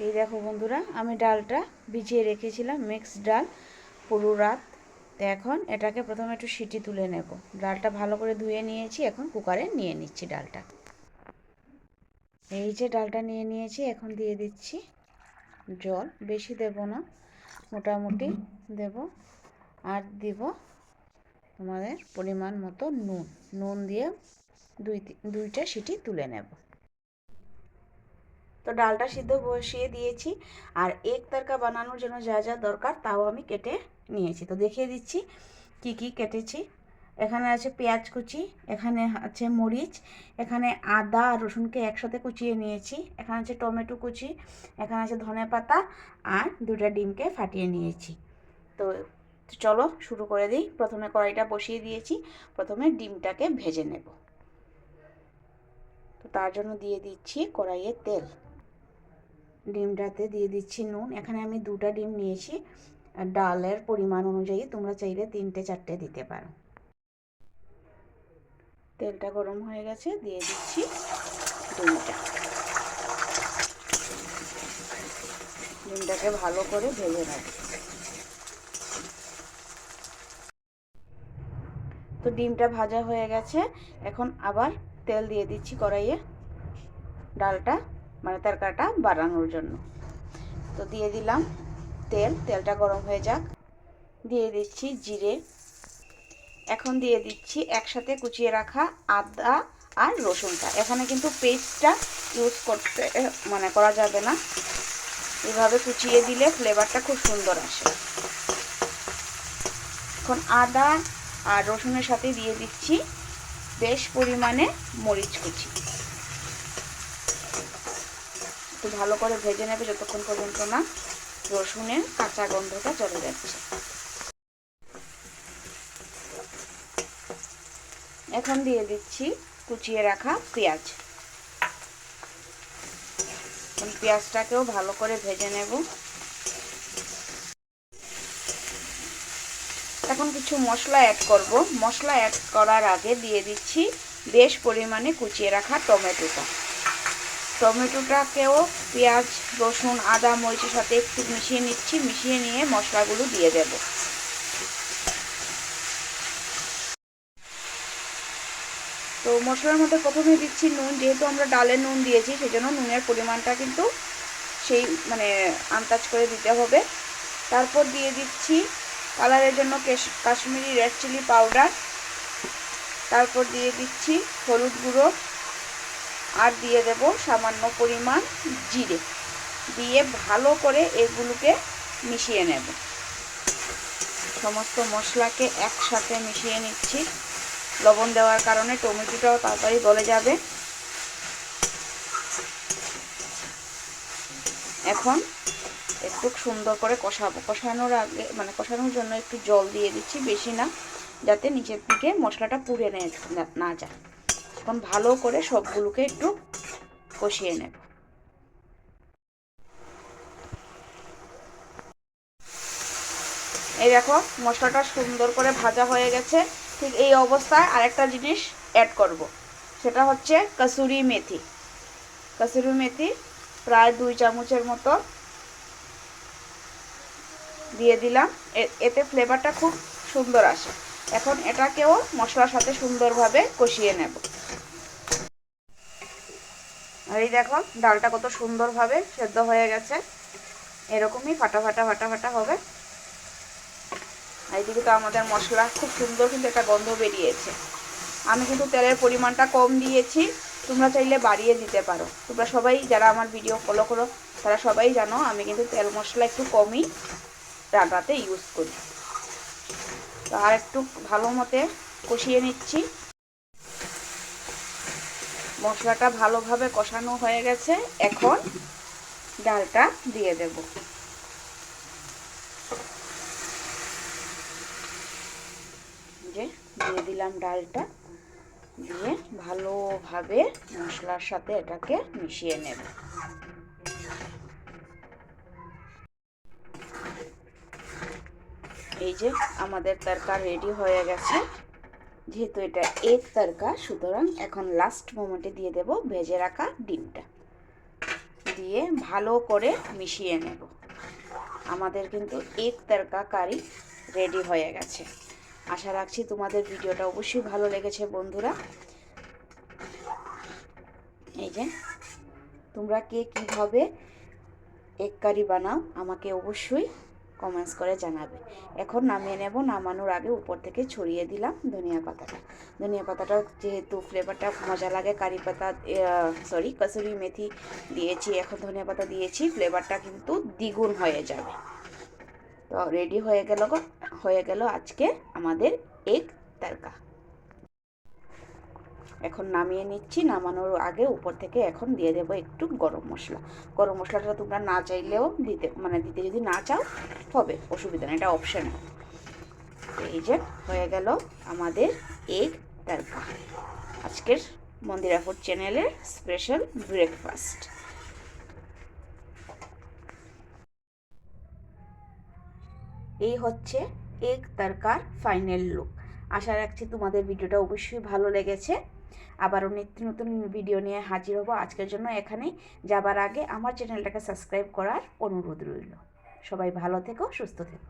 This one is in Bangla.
এই দেখো বন্ধুরা, আমি ডালটা ভিজিয়ে রেখেছিলাম মিক্স ডাল, পুরো রাত। তো এখন এটাকে প্রথমে একটু সিটি তুলে নেব। ডালটা ভালো করে ধুয়ে নিয়েছি, এখন কুকারে নিয়ে নিচ্ছি ডালটা। এই যে ডালটা নিয়ে নিয়েছি, এখন দিয়ে দিচ্ছি জল। বেশি দেব না, মোটামুটি দেব। আর দিব তোমাদের পরিমাণ মতো নুন। নুন দিয়ে দুই দুইটা সিটি তুলে নেব। তো ডালটা সিদ্ধ বসিয়ে দিয়েছি আর এক তরকা বানানোর জন্য যা যা দরকার তাও আমি কেটে নিয়েছি। তো দেখিয়ে দিচ্ছি কি কি কেটেছি। এখানে আছে পেঁয়াজ কুচি, এখানে আছে মরিচ, এখানে আদা আর রসুনকে একসাথে কুচিয়ে নিয়েছি, এখানে আছে টমেটো কুচি, এখানে আছে ধনে পাতা আর দুটা ডিমকে ফাটিয়ে নিয়েছি। তো চলো শুরু করে দিই। প্রথমে কড়াইটা বসিয়ে দিয়েছি, প্রথমে ডিমটাকে ভেজে নেব। তো তার জন্য দিয়ে দিচ্ছি কড়াইয়ে তেল। ডিমটাতে দিয়ে দিচ্ছি নুন। এখানে আমি দুটা ডিম নিয়েছি। ডালের পরিমাণ অনুযায়ী তোমরা চাইলে তিনটে, চারটে দিতে পারো। তেলটা গরম হয়ে গেছে, দিয়ে দিচ্ছি ডিমটা। ডিমটাকে ভালো করে ভেজে নেব। তো ডিমটা ভাজা হয়ে গেছে। এখন আবার তেল দিয়ে দিচ্ছি কড়াইয়ে। ডালটা মানে তরকারিটা বাড়ানোর জন্য। তো দিয়ে দিলাম তেল, তেলটা গরম হয়ে যাক। দিয়ে দিচ্ছি জিরে। এখন দিয়ে দিচ্ছি একসাথে কুচিয়ে রাখা আদা আর রসুনটা। এখানে কিন্তু পেস্টটা ইউজ করতে মানে করা যাবে না। এভাবে কুচিয়ে দিলে ফ্লেভারটা খুব সুন্দর আসে। এখন আদা আর রসুনের সাথে দিয়ে দিচ্ছি বেশ পরিমাণে মরিচ কুচি একটু ভালো করে ভেজে নেবে যতক্ষণ পর্যন্ত না রসুনের কাঁচা গন্ধটা চলে যাচ্ছে। এখন দিয়ে দিচ্ছি কুচিয়ে রাখা পেঁয়াজ। পেঁয়াজটাকেও ভালো করে ভেজে নেব। এখন কিছু মশলা অ্যাড করব। মশলা অ্যাড করার আগে দিয়ে দিচ্ছি বেশ পরিমাণে কুচিয়ে রাখা টমেটোটা। টমেটোটাকেও পেঁয়াজ, রসুন, আদা, মরিচের সাথে একটু মিশিয়ে নিচ্ছি। মিশিয়ে নিয়ে মশলাগুলো দিয়ে দেব। তো মশলার মধ্যে প্রথমে দিচ্ছি নুন। যেহেতু আমরা ডালে নুন দিয়েছি, সেজন্য নুনের পরিমাণটা কিন্তু সেই মানে আন্দাজ করে দিতে হবে। তারপর দিয়ে দিচ্ছি কালারের জন্য কাশ্মীরি রেড চিলি পাউডার। তারপর দিয়ে দিচ্ছি হলুদ গুঁড়ো। আর দিয়ে দেব সামান্য পরিমাণ জিরে। দিয়ে ভালো করে এগুলোকে মিশিয়ে নেব। সমস্ত মশলাকে একসাথে মিশিয়ে নিচ্ছি। লবণ দেওয়ার কারণে টমেটোটাও তাড়াতাড়ি গলে যাবে। এখন একটু সুন্দর করে কষাবো। কষানোর আগে মানে কষানোর জন্য একটু জল দিয়ে দিচ্ছি, বেশি না, যাতে নিচের দিকে মশলাটা পুড়ে না যায়। এখন ভালো করে সবগুলোকে একটু কষিয়ে নেব। এই দেখো, মশলাটা সুন্দর করে ভাজা হয়ে গেছে। ঠিক এই অবস্থায় আরেকটা জিনিস অ্যাড করব। সেটা হচ্ছে কসুরি মেথি। কসুরি মেথি প্রায় দুই চামচের মতো দিয়ে দিলাম। এতে ফ্লেভারটা খুব সুন্দর আসে। এখন এটাকেও মশলার সাথে সুন্দরভাবে কষিয়ে নেব। এই দেখো, ডালটা কত সুন্দরভাবে সেদ্ধ হয়ে গেছে। এরকমই ফাটা ফাটা ফাটা ফাটা হবে। এইদিকে তো আমাদের মশলা খুব সুন্দর কিন্তু একটা গন্ধ বেরিয়েছে। আমি কিন্তু তেলের পরিমাণটা কম দিয়েছি, তোমরা চাইলে বাড়িয়ে দিতে পারো। তোমরা সবাই যারা আমার ভিডিও ফলো করো, তারা সবাই জানো আমি কিন্তু তেল মশলা একটু কমই রান্নাতে ইউজ করি। তো আর একটু ভালো মতে কষিয়ে নিচ্ছি। মশলাটা ভালোভাবে কষানো হয়ে গেছে। এখন ডালটা দিয়ে দেব। যে দিয়ে দিলাম ডালটা। দিয়ে ভালোভাবে মশলার সাথে এটাকে মিশিয়ে নেব। এই যে আমাদের তরকা রেডি হয়ে গেছে। যেহেতু এটা এক তরকা, সুতরাং এখন লাস্ট মোমেন্টে দিয়ে দেব ভেজে রাখা ডিমটা। দিয়ে ভালো করে মিশিয়ে নেব। আমাদের কিন্তু এক তরকা কারি রেডি হয়ে গেছে। আশা রাখছি তোমাদের ভিডিওটা অবশ্যই ভালো লেগেছে বন্ধুরা। এই যে, তোমরা কে কীভাবে এক কারি বানাও আমাকে অবশ্যই কমেন্টস করে জানাবে। এখন নামিয়ে নেব, নামানোর আগে উপর থেকে ছড়িয়ে দিলাম ধনিয়া পাতাটা। ধনিয়া পাতাটা যেহেতু ফ্লেভারটা মজা লাগে, কারি পাতা সরি কসুরি মেথি দিয়েছি, এখন ধনিয়া পাতা দিয়েছি ফ্লেভারটা কিন্তু দ্বিগুণ হয়ে যাবে। তো রেডি হয়ে গেল হয়ে গেল আজকে আমাদের এগ তরকা এখন নামিয়ে নিচ্ছি, নামানোর আগে উপর থেকে এখন দিয়ে দেবো একটু গরম মশলা। গরম মশলাটা তোমরা না চাইলেও দিতে মানে দিতে যদি না চাও, হবে, অসুবিধা নেই, এটা অপশনাল এই যে, হয়ে গেল আমাদের এগ তরকা আজকের মন্দিরা ফুড চ্যানেলের স্পেশাল ব্রেকফাস্ট এই হচ্ছে এগ তরকার ফাইনাল লুক আশা রাখছি তোমাদের ভিডিওটা অবশ্যই ভালো লেগেছে। আবারও নিত্য নতুন ভিডিও নিয়ে হাজির হব। আজকের জন্য এখানেই। যাবার আগে আমার চ্যানেলটাকে সাবস্ক্রাইব করার অনুরোধ রইল। সবাই ভালো থেকো, সুস্থ থেকো।